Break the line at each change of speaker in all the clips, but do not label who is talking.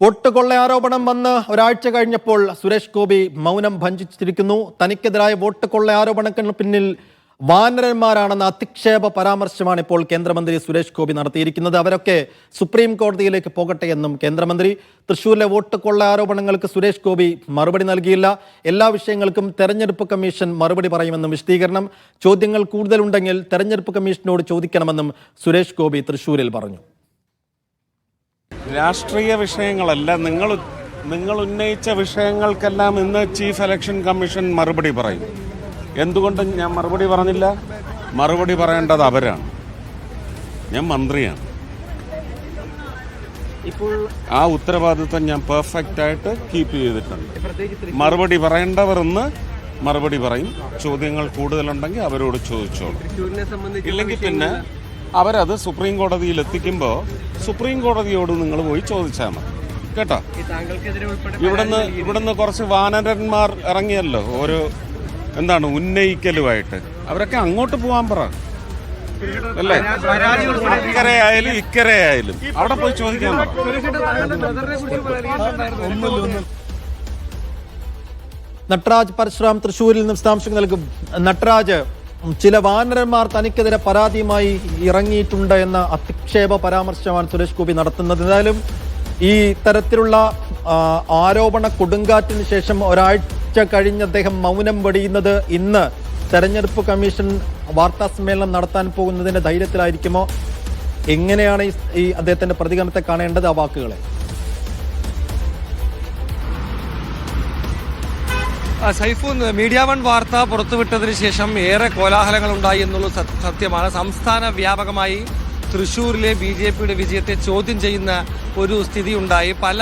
Vote കൊള്ള ആരോപണം വന്ന് ഒരാഴ്ച കഴിഞ്ഞപ്പോൾ സുരേഷ് ഗോപി മൗനം ഭഞ്ജിച്ചിരിക്കുന്നു. തനിക്കെതിരായ വോട്ട് കൊള്ള ആരോപണത്തിന് പിന്നിൽ വാനരന്മാരാണെന്ന അധിക്ഷേപ പരാമർശമാണ് ഇപ്പോൾ കേന്ദ്രമന്ത്രി സുരേഷ് ഗോപി നടത്തിയിരിക്കുന്നത്. അവരൊക്കെ സുപ്രീം കോടതിയിലേക്ക് പോകട്ടെ എന്നും കേന്ദ്രമന്ത്രി. തൃശൂരിലെ വോട്ട് കൊള്ള ആരോപണങ്ങൾക്ക് സുരേഷ് ഗോപി മറുപടി നൽകിയില്ല. എല്ലാ വിഷയങ്ങൾക്കും തെരഞ്ഞെടുപ്പ് കമ്മീഷൻ മറുപടി പറയുമെന്നും വിശദീകരണം. ചോദ്യങ്ങൾ കൂടുതലുണ്ടെങ്കിൽ തെരഞ്ഞെടുപ്പ് കമ്മീഷനോട് ചോദിക്കണമെന്നും സുരേഷ് ഗോപി തൃശൂരിൽ പറഞ്ഞു.
രാഷ്ട്രീയ വിഷയങ്ങളല്ല നിങ്ങൾ നിങ്ങൾ ഉന്നയിച്ച വിഷയങ്ങൾക്കെല്ലാം ഇന്ന് ചീഫ് ഇലക്ഷൻ കമ്മീഷൻ മറുപടി പറയും. എന്തുകൊണ്ട് ഞാൻ മറുപടി പറഞ്ഞില്ല? മറുപടി പറയേണ്ടത് അവരാണ്. ഞാൻ മന്ത്രിയാണ്.
ഇപ്പോൾ
ആ ഉത്തരവാദിത്വം ഞാൻ പെർഫെക്റ്റ് ആയിട്ട് കീപ്പ് ചെയ്തിട്ടുണ്ട്. മറുപടി പറയേണ്ടവർ ഇന്ന് മറുപടി പറയും. ചോദ്യങ്ങൾ കൂടുതലുണ്ടെങ്കിൽ അവരോട് ചോദിച്ചോളൂ. ഇല്ലെങ്കിൽ പിന്നെ അവരത് സുപ്രീം കോടതിയിൽ എത്തിക്കുമ്പോൾ സുപ്രീം കോടതിയോട് നിങ്ങൾ പോയി ചോദിച്ചാൽ മതി. കേട്ടോ? ഇവിടുന്ന് ഇവിടുന്ന് കുറച്ച് വാനരന്മാർ ഇറങ്ങിയല്ലോ ഒരു എന്താണ് ഉന്നയിക്കലുമായിട്ട്. അവരൊക്കെ അങ്ങോട്ട് പോകാൻ പറ. അല്ലേ? അക്കരെ ആയാലും ഇക്കരെ ആയാലും അവിടെ പോയി ചോദിക്കാൻ പറ.
നട്രാജ് പരശുറാം തൃശ്ശൂരിൽ നിന്ന് വിശദാംശങ്ങൾ നൽകും. നട്രാജ് ചില വാനരന്മാർ തനിക്കെതിരെ പരാതിയുമായി ഇറങ്ങിയിട്ടുണ്ട് എന്ന അധിക്ഷേപ പരാമർശമാണ് സുരേഷ് ഗോപി നടത്തുന്നത്. എന്തായാലും ഈ തരത്തിലുള്ള ആരോപണ കൊടുങ്കാറ്റിന് ശേഷം ഒരാഴ്ച കഴിഞ്ഞ് അദ്ദേഹം മൗനം വെടിയുന്നത് ഇന്ന് തെരഞ്ഞെടുപ്പ് കമ്മീഷൻ വാർത്താ സമ്മേളനം നടത്താൻ പോകുന്നതിന്റെ ധൈര്യത്തിലായിരിക്കുമോ? എങ്ങനെയാണ് ഈ- അദ്ദേഹത്തിന്റെ പ്രതികരണത്തെ കാണേണ്ടത്? ആ വാക്കുകളെ.
സൈഫു മീഡിയ വൺ വാർത്ത പുറത്തുവിട്ടതിന് ശേഷം ഏറെ കോലാഹലങ്ങൾ ഉണ്ടായി എന്നുള്ളത് സത്യമാണ്. സംസ്ഥാന വ്യാപകമായി തൃശൂരിലെ ബി ജെ പിയുടെ വിജയത്തെ ചോദ്യം ചെയ്യുന്ന ഒരു സ്ഥിതി ഉണ്ടായി പല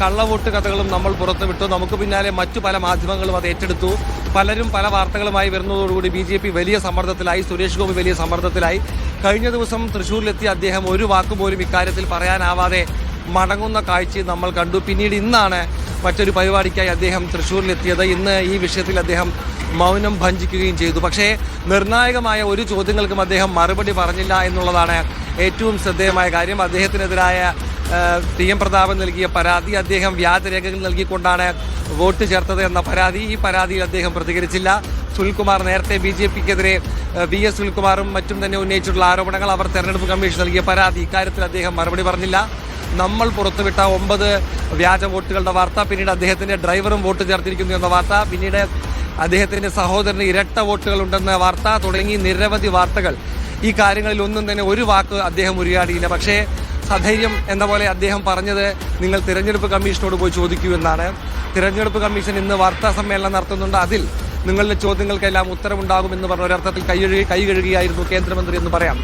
കള്ളവോട്ട് കഥകളും നമ്മൾ പുറത്തുവിട്ടു. നമുക്ക് പിന്നാലെ മറ്റു പല മാധ്യമങ്ങളും അത് ഏറ്റെടുത്തു. പലരും പല വാർത്തകളുമായി വരുന്നതോടുകൂടി ബി ജെ പി വലിയ സമ്മർദ്ദത്തിലായി സുരേഷ് ഗോപി വലിയ സമ്മർദ്ദത്തിലായി. കഴിഞ്ഞ ദിവസം തൃശൂരിലെത്തിയ അദ്ദേഹം ഒരു വാക്കുപോലും ഇക്കാര്യത്തിൽ പറയാനാവാതെ മടങ്ങുന്ന കാഴ്ചയും നമ്മൾ കണ്ടു. പിന്നീട് ഇന്നാണ് മറ്റൊരു പരിപാടിക്കായി അദ്ദേഹം തൃശ്ശൂരിലെത്തിയത് ഇന്ന് ഈ വിഷയത്തിൽ അദ്ദേഹം മൗനം ഭഞ്ജിക്കുകയും ചെയ്തു. പക്ഷേ നിർണായകമായ ഒരു ചോദ്യങ്ങൾക്കും അദ്ദേഹം മറുപടി പറഞ്ഞില്ല എന്നുള്ളതാണ് ഏറ്റവും ശ്രദ്ധേയമായ കാര്യം. അദ്ദേഹത്തിനെതിരായ ടി എം പ്രതാപൻ നൽകിയ പരാതി അദ്ദേഹം വ്യാജരേഖകൾ നൽകിക്കൊണ്ടാണ് വോട്ട് ചേർത്തത് എന്ന പരാതി. ഈ പരാതിയിൽ അദ്ദേഹം പ്രതികരിച്ചില്ല. സുനിൽകുമാർ നേരത്തെ ബി ജെ പിക്കെതിരെ വി എസ് സുനിൽകുമാറും മറ്റും തന്നെ ഉന്നയിച്ചിട്ടുള്ള ആരോപണങ്ങൾ അവർ തെരഞ്ഞെടുപ്പ് കമ്മീഷൻ നൽകിയ പരാതി. ഇക്കാര്യത്തിൽ അദ്ദേഹം മറുപടി പറഞ്ഞില്ല. നമ്മൾ പുറത്തുവിട്ട ഒമ്പത് വ്യാജ വോട്ടുകളുടെ വാർത്ത പിന്നീട് അദ്ദേഹത്തിന്റെ ഡ്രൈവറും വോട്ട് ചേർത്തിരിക്കുന്നു എന്ന വാർത്ത പിന്നീട് അദ്ദേഹത്തിന്റെ സഹോദരന് ഇരട്ട വോട്ടുകൾ ഉണ്ടെന്ന വാർത്ത തുടങ്ങി നിരവധി വാർത്തകൾ. ഈ കാര്യങ്ങളിൽ ഒന്നും തന്നെ ഒരു വാക്ക് അദ്ദേഹം ഉരിയാടിയില്ല. പക്ഷേ സധൈര്യം എന്ന പോലെ അദ്ദേഹം പറഞ്ഞത് നിങ്ങൾ തിരഞ്ഞെടുപ്പ് കമ്മീഷനോട് പോയി ചോദിക്കൂ എന്നാണ്. തിരഞ്ഞെടുപ്പ് കമ്മീഷൻ ഇന്ന് വാർത്താ സമ്മേളനം നടത്തുന്നുണ്ട്. അതിൽ നിങ്ങളുടെ ചോദ്യങ്ങൾക്കെല്ലാം ഉത്തരവുണ്ടാകുമെന്ന് പറഞ്ഞ ഒരർത്ഥത്തിൽ കൈ കൈ കഴുകിയായിരുന്നു കേന്ദ്രമന്ത്രി എന്ന് പറയാം.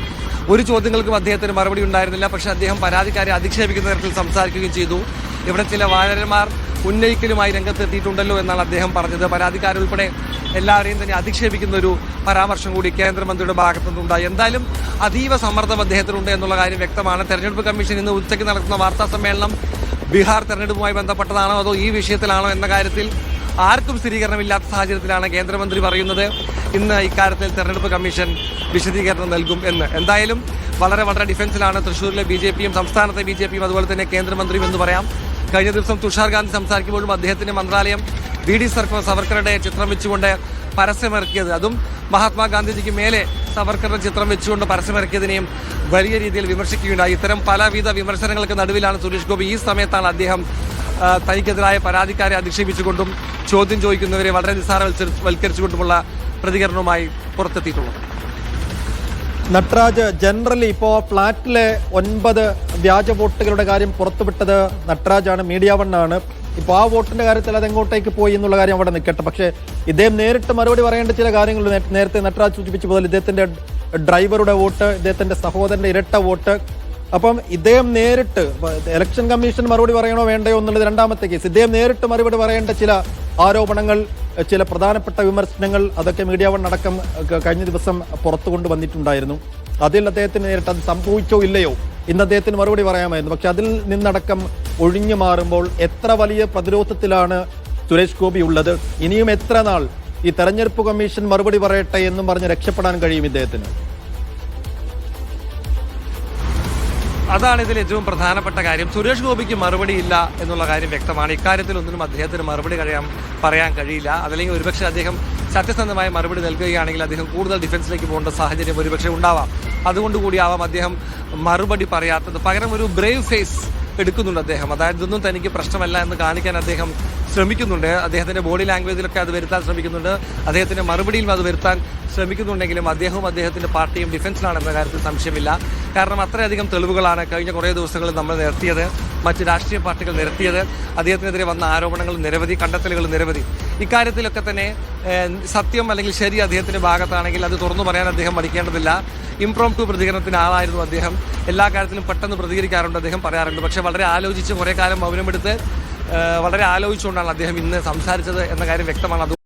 ഒരു ചോദ്യങ്ങൾക്കും അദ്ദേഹത്തിന് മറുപടി ഉണ്ടായിരുന്നില്ല. പക്ഷേ അദ്ദേഹം പരാതിക്കാരെ അധിക്ഷേപിക്കുന്ന തരത്തിൽ സംസാരിക്കുകയും ചെയ്തു. ഇവിടെ ചില വാനരന്മാർ ഉന്നയിക്കലുമായി രംഗത്തെത്തിയിട്ടുണ്ടല്ലോ എന്നാണ് അദ്ദേഹം പറഞ്ഞത്. പരാതിക്കാരുൾപ്പെടെ എല്ലാവരെയും തന്നെ അധിക്ഷേപിക്കുന്ന ഒരു പരാമർശം കൂടി കേന്ദ്രമന്ത്രിയുടെ ഭാഗത്തു നിന്നുണ്ടായി എന്തായാലും അതീവ സമ്മർദ്ദം അദ്ദേഹത്തിനുണ്ട് എന്നുള്ള കാര്യം വ്യക്തമാണ്. തെരഞ്ഞെടുപ്പ് കമ്മീഷൻ ഇന്ന് ഉച്ചയ്ക്ക് നടത്തുന്ന വാർത്താ സമ്മേളനം ബീഹാർ തെരഞ്ഞെടുപ്പുമായി ബന്ധപ്പെട്ടതാണോ അതോ ഈ വിഷയത്തിലാണോ എന്ന കാര്യത്തിൽ ആർക്കും സ്ഥിരീകരണമില്ലാത്ത സാഹചര്യത്തിലാണ് കേന്ദ്രമന്ത്രി പറയുന്നത്. ഇന്ന് ഇക്കാര്യത്തിൽ തെരഞ്ഞെടുപ്പ് കമ്മീഷൻ വിശദീകരണം നൽകും എന്ന്. എന്തായാലും വളരെ വളരെ ഡിഫൻസിലാണ് തൃശ്ശൂരിലെ ബി ജെ പിയും സംസ്ഥാനത്തെ ബി ജെ പിയും അതുപോലെ തന്നെ കേന്ദ്രമന്ത്രിയും എന്ന് പറയാം. കഴിഞ്ഞ ദിവസം തുഷാർ ഗാന്ധി സംസാരിക്കുമ്പോഴും അദ്ദേഹത്തിന്റെ മന്ത്രാലയം വി ഡി സർക്കാർ സവർക്കറുടെ ചിത്രം വെച്ചുകൊണ്ട് പരസ്യമിറക്കിയത്. അതും മഹാത്മാഗാന്ധിജിക്ക് മേലെ സവർക്കറുടെ ചിത്രം വെച്ചുകൊണ്ട് പരസ്യമിറക്കിയതിനെയും വലിയ രീതിയിൽ വിമർശിക്കുകയുണ്ടായി. ഇത്തരം പലവിധ വിമർശനങ്ങൾക്ക് നടുവിലാണ് സുരേഷ് ഗോപി ഈ സമയത്താണ് അദ്ദേഹം തനിക്കെതിരായ പരാതിക്കാരെ അധിക്ഷേപിച്ചുകൊണ്ടും ചോദ്യം ചോദിക്കുന്നവരെ വളരെ നിസ്സാരവൽക്കരിച്ചുകൊണ്ടുമുള്ള പ്രതികരണവുമായി പുറത്തെത്തിയിട്ടുള്ളത്.
നട്രാജ് ജനറലി ഇപ്പോൾ ഫ്ലാറ്റിലെ ഒൻപത് വ്യാജ വോട്ടുകളുടെ കാര്യം പുറത്തുവിട്ടത് നട്രാജാണ് മീഡിയ വണ്ണാണ് ഇപ്പോൾ ആ വോട്ടിന്റെ കാര്യത്തിൽ അത് എങ്ങോട്ടേക്ക് പോയി എന്നുള്ള കാര്യം അവിടെ നിൽക്കട്ടെ. പക്ഷേ ഇദ്ദേഹം നേരിട്ട് മറുപടി പറയേണ്ട ചില കാര്യങ്ങൾ നേരത്തെ നട്രാജ് സൂചിപ്പിച്ച പോലെ ഇദ്ദേഹത്തിന്റെ ഡ്രൈവറുടെ വോട്ട് ഇദ്ദേഹത്തിന്റെ സഹോദരന്റെ ഇരട്ട വോട്ട്. അപ്പം ഇദ്ദേഹം നേരിട്ട് ഇലക്ഷൻ കമ്മീഷൻ മറുപടി പറയണോ വേണ്ടയോ എന്നുള്ളത് രണ്ടാമത്തെ കേസ് ഇദ്ദേഹം നേരിട്ട് മറുപടി പറയേണ്ട ചില ആരോപണങ്ങൾ ചില പ്രധാനപ്പെട്ട വിമർശനങ്ങൾ അതൊക്കെ മീഡിയ വൺ അടക്കം കഴിഞ്ഞ ദിവസം പുറത്തു കൊണ്ടുവന്നിട്ടുണ്ടായിരുന്നു അതിൽ അദ്ദേഹത്തിന് നേരിട്ട് അത് സംഭവിച്ചോ ഇല്ലയോ ഇന്ന് അദ്ദേഹത്തിന് മറുപടി പറയാമായിരുന്നു. പക്ഷെ അതിൽ നിന്നടക്കം ഒഴിഞ്ഞു മാറുമ്പോൾ എത്ര വലിയ പ്രതിരോധത്തിലാണ് സുരേഷ് ഗോപി ഉള്ളത്? ഇനിയും എത്ര നാൾ ഈ തെരഞ്ഞെടുപ്പ് കമ്മീഷൻ മറുപടി പറയട്ടെ എന്നും പറഞ്ഞ് രക്ഷപ്പെടാൻ കഴിയും ഇദ്ദേഹത്തിന്?
അതാണ് ഇതിൽ ഏറ്റവും പ്രധാനപ്പെട്ട കാര്യം. സുരേഷ് ഗോപിക്ക് മറുപടി ഇല്ല എന്നുള്ള കാര്യം വ്യക്തമാണ്. ഇക്കാര്യത്തിൽ ഒന്നിനും അദ്ദേഹത്തിന് മറുപടി കഴിയാൻ പറയാൻ കഴിയില്ല. അതല്ലെങ്കിൽ ഒരുപക്ഷെ അദ്ദേഹം സത്യസന്ധമായ മറുപടി നൽകുകയാണെങ്കിൽ അദ്ദേഹം കൂടുതൽ ഡിഫൻസിലേക്ക് പോകേണ്ട സാഹചര്യം ഒരുപക്ഷെ ഉണ്ടാവാം. അതുകൊണ്ട് കൂടിയാവാം അദ്ദേഹം മറുപടി പറയാത്തത്. പകരം ഒരു ബ്രേവ് ഫേസ് എടുക്കുന്നുണ്ട് അദ്ദേഹം. അതായത് ഇതൊന്നും തനിക്ക് പ്രശ്നമല്ല എന്ന് കാണിക്കാൻ അദ്ദേഹം ശ്രമിക്കുന്നുണ്ട്. അദ്ദേഹത്തിന്റെ ബോഡി ലാംഗ്വേജിലൊക്കെ അത് വരുത്താൻ ശ്രമിക്കുന്നുണ്ട്. അദ്ദേഹത്തിന്റെ മറുപടിയിലും അത് വരുത്താൻ ശ്രമിക്കുന്നുണ്ടെങ്കിലും അദ്ദേഹവും അദ്ദേഹത്തിന്റെ പാർട്ടിയും ഡിഫൻസിലാണെന്ന കാര്യത്തിൽ സംശയമില്ല. കാരണം അത്രയധികം തെളിവുകളാണ് കഴിഞ്ഞ കുറേ ദിവസങ്ങളിൽ നമ്മൾ നിരത്തിയത് മറ്റ് രാഷ്ട്രീയ പാർട്ടികൾ നിരത്തിയത് അദ്ദേഹത്തിനെതിരെ വന്ന ആരോപണങ്ങൾ നിരവധി കണ്ടെത്തലുകൾ നിരവധി. ഇക്കാര്യത്തിലൊക്കെ തന്നെ സത്യം അല്ലെങ്കിൽ ശരി അദ്ദേഹത്തിന്റെ ഭാഗത്താണെങ്കിൽ അത് തുറന്നു പറയാൻ അദ്ദേഹം മടിക്കേണ്ടതില്ല. ഇംപ്രോം ടു പ്രതികരണത്തിന് ആളായിരുന്നു അദ്ദേഹം. എല്ലാ കാര്യത്തിലും പെട്ടെന്ന് പ്രതികരിക്കാറുണ്ട് അദ്ദേഹം പറയാറുണ്ട്. പക്ഷേ വളരെ ആലോചിച്ച് കുറേ കാലം മൗനമെടുത്ത് വളരെ ആലോചിച്ചുകൊണ്ടാണ് അദ്ദേഹം ഇന്ന് സംസാരിച്ചത് എന്ന കാര്യം വ്യക്തമാണ്.